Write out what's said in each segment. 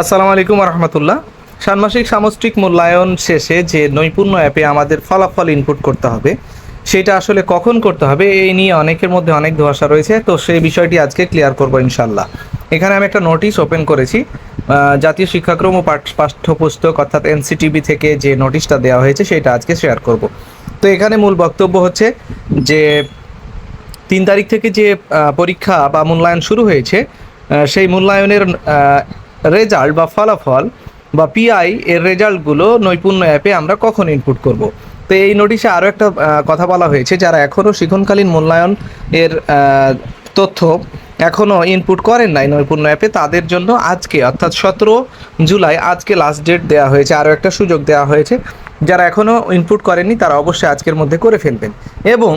আসসালামু আলাইকুম রহমতুল্লাহ ষান্মাসিক সামষ্টিক মূল্যায়ন শেষে যে নৈপুণ্য অ্যাপে আমাদের ফলাফল ইনপুট করতে হবে, সেটা আসলে কখন করতে হবে, এই নিয়ে অনেকের মধ্যে অনেক ধোয়াশা রয়েছে, তো সেই বিষয়টি আজকে ক্লিয়ার করব ইনশাল্লাহ এখানে আমি একটা নোটিশ ওপেন করেছি। জাতীয় শিক্ষাক্রম ও পাঠ- পাঠ্যপুস্তক অর্থাৎ এনসিটিভি থেকে যে নোটিশটা দেওয়া হয়েছে, সেটা আজকে শেয়ার করব। তো এখানে মূল বক্তব্য হচ্ছে যে, তিন তারিখ থেকে যে পরীক্ষা বা মূল্যায়ন শুরু হয়েছে সেই মূল্যায়নের রেজাল্ট বা ফলাফল বা পিআই এর রেজাল্টগুলো নৈপুণ্য অ্যাপে আমরা কখন ইনপুট করব? তো এই নোটিশে আরও একটা কথা বলা হয়েছে, যারা এখনও শিখনকালীন মূল্যায়ন এর তথ্য এখনও ইনপুট করেন নাই নৈপুণ্য অ্যাপে, তাদের জন্য আজকে, অর্থাৎ সতেরো জুলাই, আজকে লাস্ট ডেট দেওয়া হয়েছে। আরও একটা সুযোগ দেওয়া হয়েছে। যারা এখনও ইনপুট করেননি, তারা অবশ্যই আজকের মধ্যে করে ফেলবেন। এবং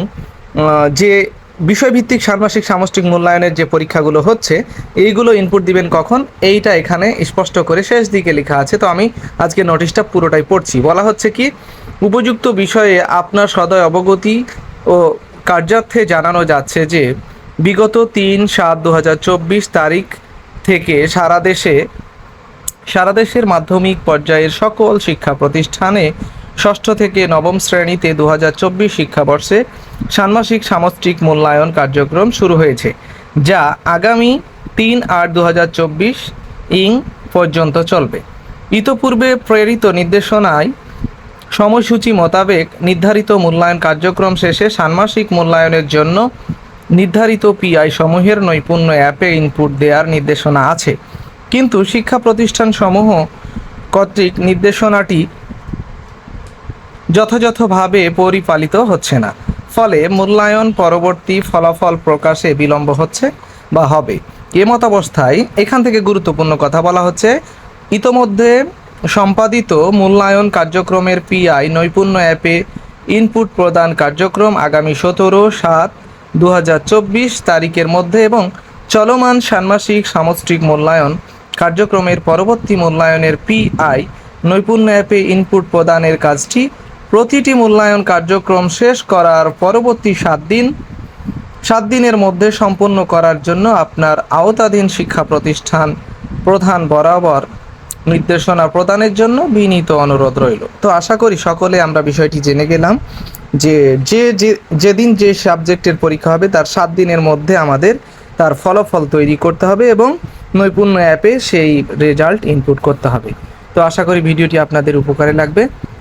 যে বিষয়ভিত্তিক ষান্মাসিক সামষ্টিক মূল্যায়নের যে পরীক্ষাগুলো হচ্ছে, এইগুলো ইনপুট দিবেন কখন? এইটা এখানে স্পষ্ট করে শেষ দিকে লেখা আছে। তো আমি আজকে নোটিশটা পুরোটাই পড়ছি। বলা হচ্ছে কি, উপযুক্ত বিষয়ে আপনার সদয় অবগতি ও কার্যার্থে জানানো যাচ্ছে যে, বিগত তিন সাত দু তারিখ থেকে সারা দেশে, সারা দেশের মাধ্যমিক পর্যায়ের সকল শিক্ষা প্রতিষ্ঠানে ষষ্ঠ থেকে নবম শ্রেণীতে দু হাজার চব্বিশ শিক্ষাবর্ষে ষান্মাসিক সামষ্টিক মূল্যায়ন কার্যক্রম শুরু হয়েছে, যা আগামী তিন আট দু ইং পর্যন্ত চলবে। ইতপূর্বে প্রেরিত নির্দেশনায় সময়সূচি মোতাবেক নির্ধারিত মূল্যায়ন কার্যক্রম শেষে ষান্মাসিক মূল্যায়নের জন্য নির্ধারিত পিআই সমূহের নৈপুণ্য অ্যাপে ইনপুট দেওয়ার নির্দেশনা আছে। কিন্তু শিক্ষা প্রতিষ্ঠান সমূহ কর্তৃক নির্দেশনাটি যথাযথভাবে পরিপালিত হচ্ছে না। ফলে মূল্যায়ন পরবর্তী ফলাফল প্রকাশে বিলম্ব হচ্ছে বা হবে। এমতাবস্থায় এখান থেকে গুরুত্বপূর্ণ কথা বলা হচ্ছে, ইতোমধ্যে সম্পাদিত মূল্যায়ন কার্যক্রমের পিআই নৈপুণ্য অ্যাপে ইনপুট প্রদান কার্যক্রম আগামী সতেরো সাত দু তারিখের মধ্যে এবং চলমান ষান্মাসিক সামষ্টিক মূল্যায়ন কার্যক্রমের পরবর্তী মূল্যায়নের পিআই নৈপুণ্য অ্যাপে ইনপুট প্রদানের কাজটি প্রতিটি মূল্যায়ন কার্যক্রম শেষ করার পরবর্তী সাত দিন, সাত দিনের মধ্যে সম্পন্ন করার জন্য আপনার আওতাধীন শিক্ষা প্রতিষ্ঠান প্রধান বরাবর নির্দেশনা প্রদানের জন্য বিনীত অনুরোধ রইল। তো আশা করি সকলে আমরা বিষয়টি জেনে গেলাম যে যে যেদিন যে সাবজেক্টের পরীক্ষা হবে তার সাত দিনের মধ্যে আমাদের তার ফলাফল তৈরি করতে হবে এবং নৈপুণ্য অ্যাপে সেই রেজাল্ট ইনপুট করতে হবে। তো আশা করি ভিডিওটি আপনাদের উপকারে লাগবে।